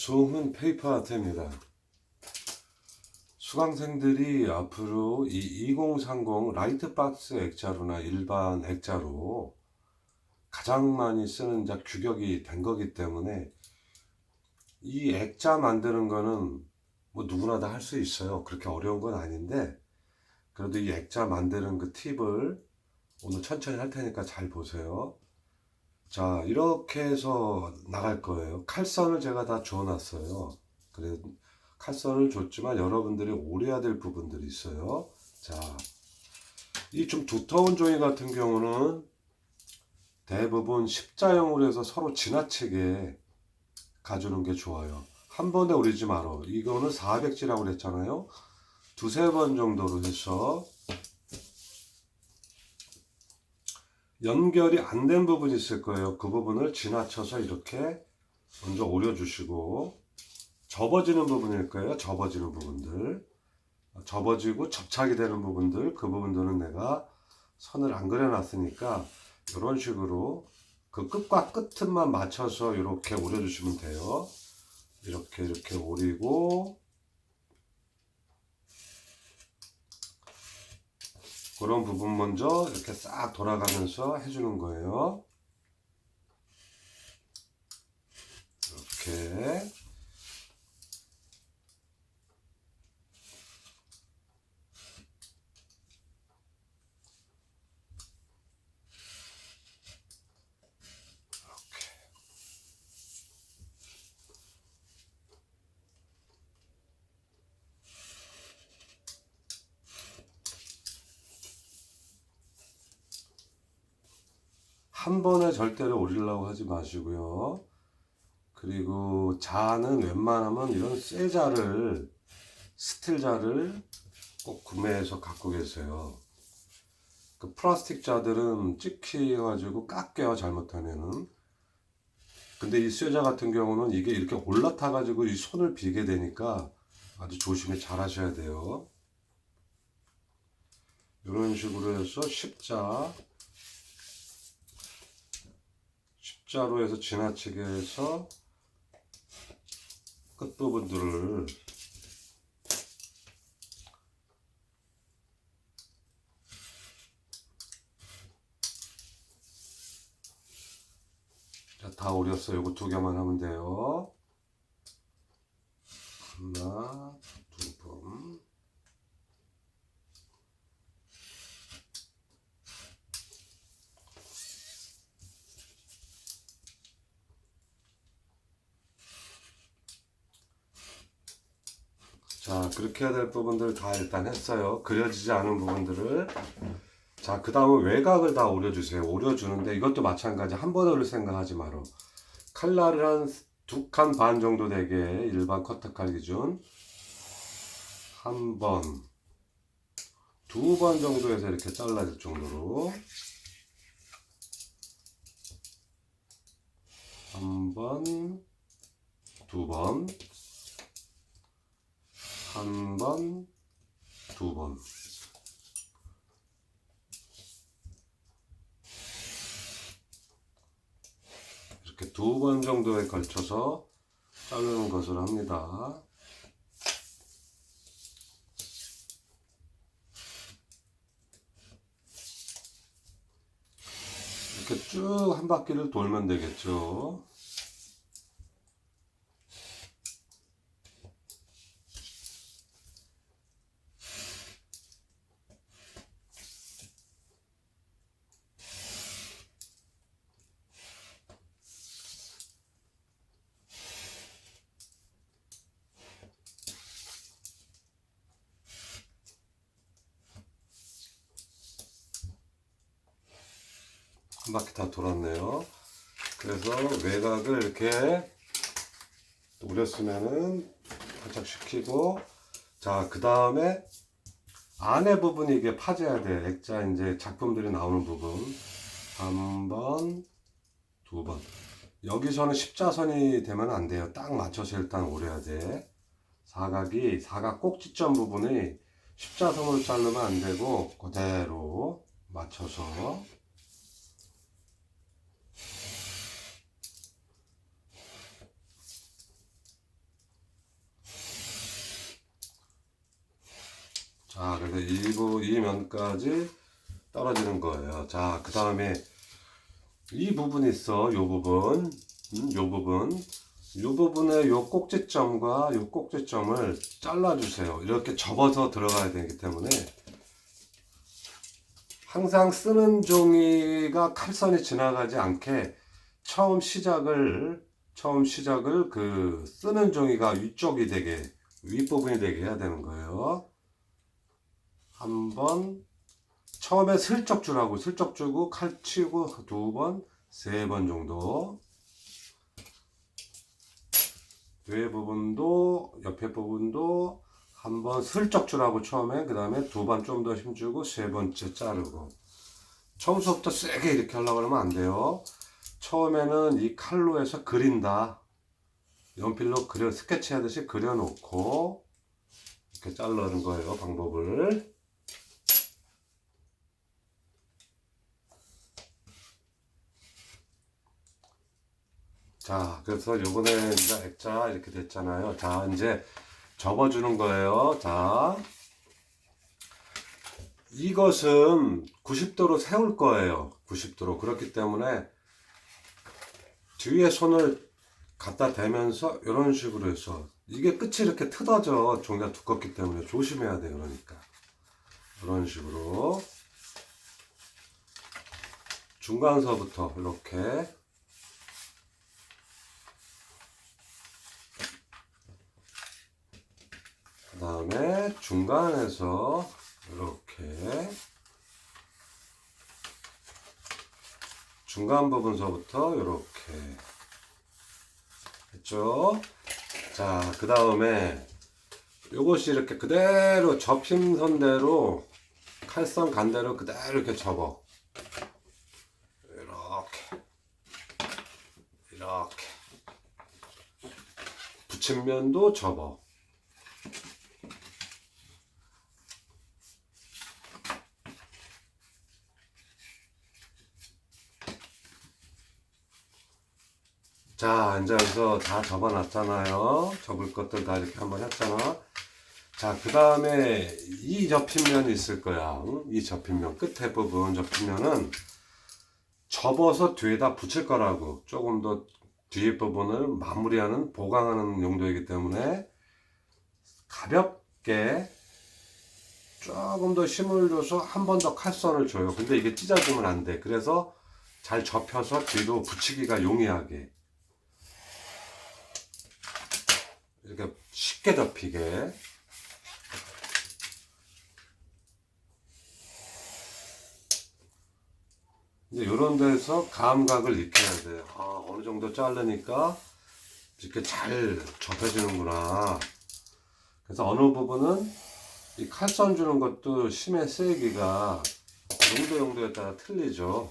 수홍은 페이퍼 아트입니다. 수강생들이 앞으로 이 2030 라이트박스 액자로나 일반 액자로 가장 많이 쓰는 자 규격이 된 거기 때문에 이 액자 만드는 거는 뭐 누구나 다 할 수 있어요. 그렇게 어려운 건 아닌데 그래도 이 액자 만드는 그 팁을 오늘 천천히 할 테니까 잘 보세요. 자, 이렇게 해서 나갈 거예요. 칼선을 제가 다 주워놨어요. 그래, 칼선을 줬지만 여러분들이 오려야 될 부분들이 있어요. 자, 이 좀 두터운 종이 같은 경우는 대부분 십자형으로 해서 서로 지나치게 가주는 게 좋아요. 한 번에 오리지 말어. 이거는 400지라고 그랬잖아요. 두세 번 정도로 해서 연결이 안 된 부분이 있을 거예요. 그 부분을 지나쳐서 이렇게 먼저 오려주시고 접어지는 부분일 거예요. 접어지는 부분들. 접어지고 접착이 되는 부분들, 그 부분들은 내가 선을 안 그려놨으니까 이런 식으로 그 끝과 끝만 맞춰서 이렇게 오려주시면 돼요. 이렇게 이렇게 오리고 그런 부분 먼저 이렇게 싹 돌아가면서 해주는 거예요. 이렇게 한 번에 절대로 올리려고 하지 마시고요. 그리고 자는 웬만하면 이런 쇠 자를 스틸 자를 꼭 구매해서 갖고 계세요. 그 플라스틱 자들은 찍혀가지고 깎여요 잘못하면은. 근데 이 쇠자 같은 경우는 이게 이렇게 올라타가지고 이 손을 비게 되니까 아주 조심히 잘 하셔야 돼요. 이런 식으로 해서 십자 십자로 해서 지나치게 해서 끝부분들을 자, 다 오렸어요. 이거 두 개만 하면 돼요. 하나, 두 번. 자, 그렇게 해야 될 부분들 다 일단 했어요. 그려지지 않은 부분들을. 자, 그 다음에 외곽을 다 오려주세요. 오려주는데 이것도 마찬가지. 한 번에 오릴 생각하지 마라. 칼날을 한 두 칸 반 정도 되게 일반 커터칼 기준. 한 번, 두 번 정도 해서 이렇게 잘라질 정도로. 한 번, 두 번. 한 번, 두 번. 이렇게 두 번 정도에 걸쳐서 자르는 것으로 합니다. 이렇게 쭉 한 바퀴를 돌면 되겠죠. 한 바퀴 다 돌았네요. 그래서 외곽을 이렇게 오렸으면은 살짝 시키고 자, 그 다음에 안에 부분이 이게 파져야 돼. 액자 이제 작품들이 나오는 부분. 한 번, 두 번. 여기서는 십자선이 되면 안 돼요. 딱 맞춰서 일단 오려야 돼. 사각이, 사각 꼭지점 부분이 십자선으로 자르면 안 되고, 그대로 맞춰서 자, 그래서 이, 부, 이 면까지 떨어지는 거예요. 자, 그 다음에 이 부분 있어. 요 부분. 음, 요 부분. 요 부분에 요 꼭지점과 요 꼭지점을 잘라주세요. 이렇게 접어서 들어가야 되기 때문에 항상 쓰는 종이가 칼선이 지나가지 않게 처음 시작을 처음 시작을 그 쓰는 종이가 위쪽이 되게 윗부분이 되게 해야 되는 거예요. 한번 처음에 슬쩍 주라고 슬쩍 주고 칼 치고 두 번, 세 번 정도. 뒤에 부분도 옆에 부분도 한번 슬쩍 주라고 처음에 그 다음에 두 번 좀 더 힘주고 세 번째 자르고 처음부터 세게 이렇게 하려고 그러면 안 돼요. 처음에는 이 칼로 해서 그린다. 연필로 그려 스케치 하듯이 그려놓고 이렇게 자르는 거예요. 방법을. 자, 그래서 요번에 이제 액자 이렇게 됐잖아요. 자, 이제 접어주는 거예요. 자, 이것은 90도로 세울 거예요. 90도로. 그렇기 때문에 뒤에 손을 갖다 대면서 이런 식으로 해서 이게 끝이 이렇게 뜯어져. 종이가 두껍기 때문에 조심해야 돼요. 그러니까. 이런 식으로. 중간서부터 이렇게 그 다음에 중간에서 이렇게 중간 부분서부터 이렇게 했죠. 자, 그 다음에 요것이 이렇게 그대로 접힘선대로 칼선 간대로 그대로 이렇게 접어. 이렇게 이렇게 붙임면도 접어. 여기서 다 접어놨잖아요. 접을 것들 다 이렇게 한번 했잖아. 자, 그 다음에 이 접힌면이 있을 거야. 응? 이 접힌면, 끝에 부분 접힌면은 접어서 뒤에다 붙일 거라고. 조금 더 뒤에 부분을 마무리하는, 보강하는 용도이기 때문에 가볍게 조금 더 힘을 줘서 한 번 더 칼선을 줘요. 근데 이게 찢어지면 안 돼. 그래서 잘 접혀서 뒤로 붙이기가 용이하게. 이렇게 쉽게 접히게 이제 이런 데서 감각을 익혀야 돼. 아, 어느 정도 자르니까 이렇게 잘 접혀지는구나. 그래서 어느 부분은 이 칼선 주는 것도 심의 세기가 용도 용도에 따라 틀리죠.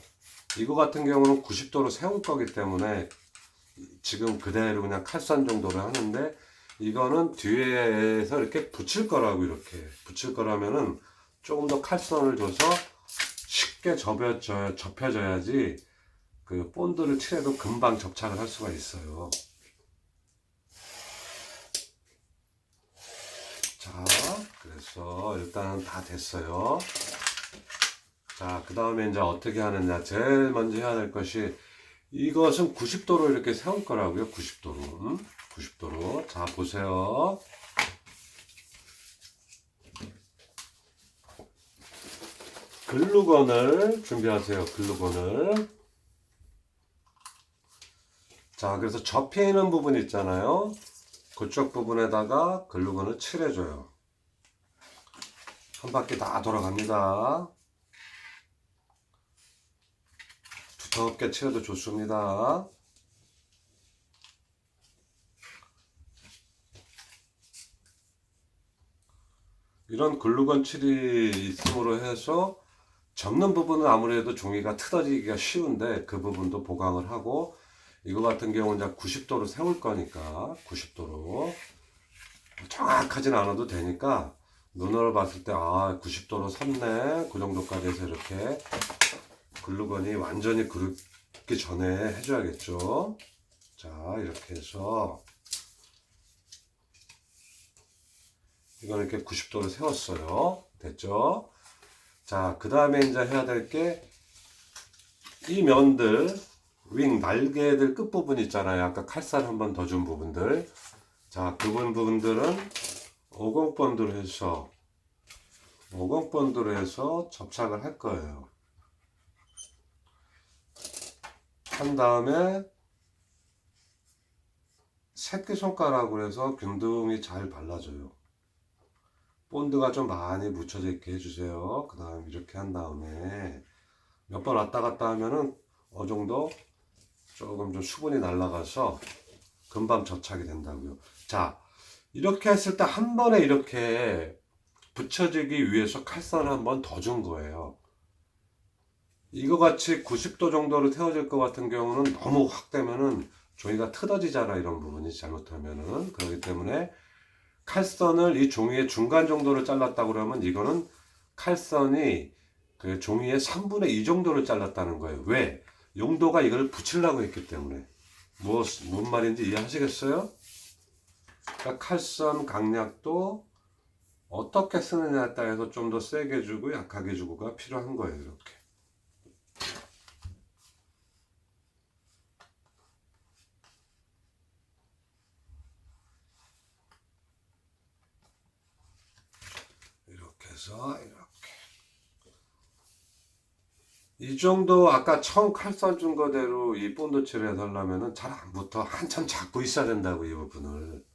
이거 같은 경우는 90도로 세울 거기 때문에 지금 그대로 그냥 칼선 정도로 하는데 이거는 뒤에서 이렇게 붙일 거라고 이렇게 붙일 거라면은 조금 더 칼선을 줘서 쉽게 접혀져, 접혀져야지 그 본드를 칠해도 금방 접착을 할 수가 있어요. 자, 그래서 일단 다 됐어요. 자, 그 다음에 이제 어떻게 하느냐. 제일 먼저 해야 될 것이 이것은 90도로 이렇게 세울 거라고요. 90도로. 음? 90도로. 자, 보세요. 글루건을 준비하세요. 글루건을. 자, 그래서 접히는 부분 있잖아요. 그쪽 부분에다가 글루건을 칠해줘요. 한 바퀴 다 돌아갑니다. 두텁게 칠해도 좋습니다. 이런 글루건 칠이 있음으로 해서 접는 부분은 아무래도 종이가 틀어지기가 쉬운데 그 부분도 보강을 하고 이거 같은 경우는 이제 90도로 세울 거니까 90도로 정확하진 않아도 되니까 눈으로 봤을 때 아 90도로 섰네. 그 정도까지 해서 이렇게 글루건이 완전히 그렇기 전에 해줘야겠죠. 자 이렇게 해서 이건 이렇게 90도로 세웠어요 됐죠? 자, 그 다음에 이제 해야 될 게 이 면들, 윙, 날개들 끝부분 있잖아요. 아까 칼살 한 번 더 준 부분들. 자, 그분 부분들은 50번드로 해서 50번드로 해서 접착을 할 거예요. 한 다음에 새끼손가락으로 해서 균등히 잘 발라줘요. 본드가 좀 많이 묻혀져 있게 해주세요. 그 다음 이렇게 한 다음에 몇 번 왔다 갔다 하면은 어느 정도 조금 좀 수분이 날아가서 금방 접착이 된다고요. 자, 이렇게 했을 때 한 번에 이렇게 붙여지기 위해서 칼선을 한 번 더 준 거예요. 이거 같이 90도 정도로 태워질 것 같은 경우는 너무 확 되면은 종이가 틀어지잖아 이런 부분이 잘못하면은 그렇기 때문에 칼선을 이 종이의 중간 정도를 잘랐다고 그러면 이거는 칼선이 그 종이의 3분의 2 정도를 잘랐다는 거예요. 왜? 용도가 이걸 붙이려고 했기 때문에. 무엇, 뭔 말인지 이해하시겠어요? 그러니까 칼선 강약도 어떻게 쓰느냐에 따라서 좀 더 세게 주고 약하게 주고가 필요한 거예요. 이렇게. 이렇게 해서 이렇게. 이 정도 아까 처음 칼살 준 거대로 이 본드칠을 해달라면은 잘 안 붙어. 한참 잡고 있어야 된다고 이 부분을.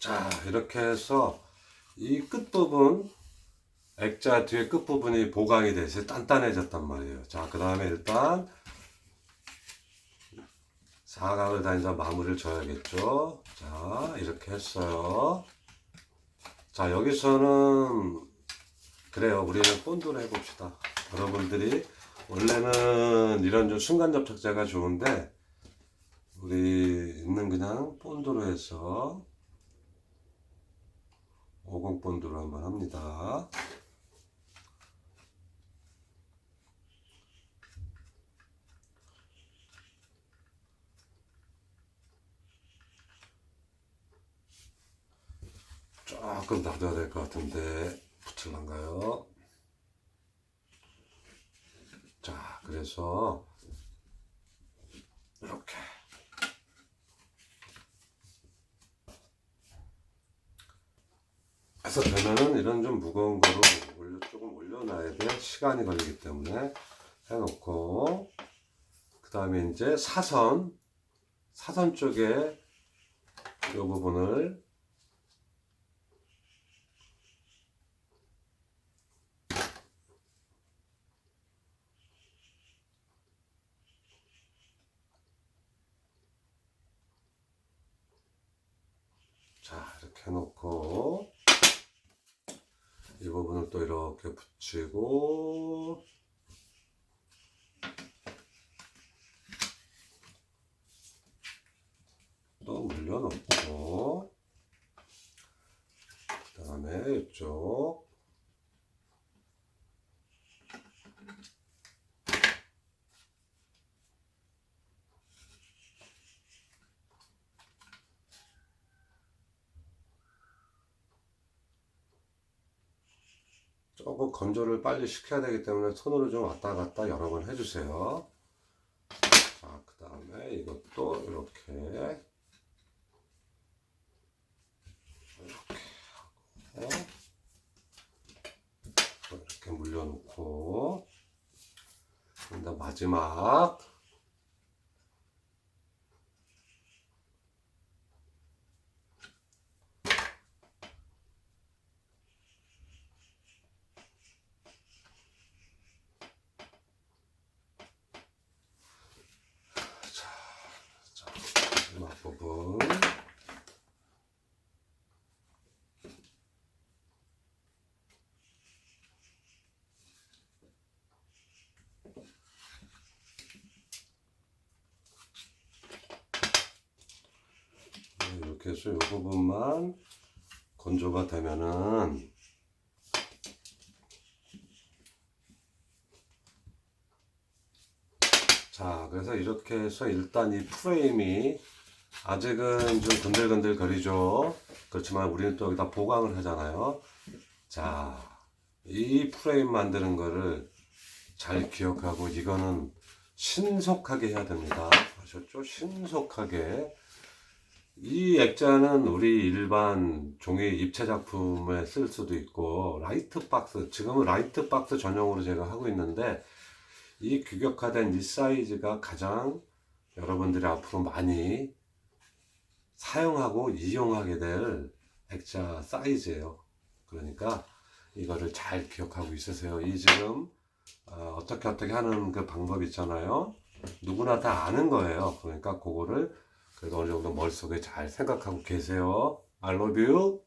자, 이렇게 해서 이 끝부분, 액자 뒤에 끝부분이 보강이 돼서 단단해졌단 말이에요. 자, 그 다음에 일단 사각을 다니서 마무리를 줘야겠죠. 자, 이렇게 했어요. 자, 여기서는 그래요. 우리는 본드로 해봅시다. 여러분들이 원래는 이런 좀 순간 접착제가 좋은데 우리 있는 그냥 본드로 해서 50본드로 한번 합니다. 조금 놔둬야 될 것 같은데 붙을란가요? 자, 그래서 이렇게 해서 되면은 이런 좀 무거운 거로 올려, 조금 올려놔야 돼. 시간이 걸리기 때문에. 해놓고. 그 다음에 이제 사선. 사선 쪽에 이 부분을 자 이렇게 해놓고 이 부분을 또 이렇게 붙이고. 또 물려놓고 그 다음에 이쪽 조금 건조를 빨리 시켜야 되기 때문에 손으로 좀 왔다 갔다 여러 번 해주세요. 자, 그 다음에 이것도 이렇게. 이렇게 하고 이렇게 물려놓고. 마지막 부분. 네, 이렇게 해서 이 부분만 건조가 되면은 자 그래서 이렇게 해서 일단 이 프레임이 아직은 좀 건들건들 거리죠. 그렇지만 우리는 또 여기다 보강을 하잖아요. 자 이 프레임 만드는 거를 잘 기억하고 이거는 신속하게 해야 됩니다. 아셨죠? 신속하게. 이 액자는 우리 일반 종이 입체 작품에 쓸 수도 있고 라이트 박스 지금은 라이트 박스 전용으로 제가 하고 있는데 이 규격화된 이 사이즈가 가장 여러분들이 앞으로 많이 사용하고 이용하게 될 액자 사이즈예요. 그러니까 이거를 잘 기억하고 있으세요. 이 지금 어, 어떻게 어떻게 하는 그 방법 있잖아요. 누구나 다 아는 거예요. 그러니까 그거를 그래도 어느 정도 머릿속에 잘 생각하고 계세요. I love you.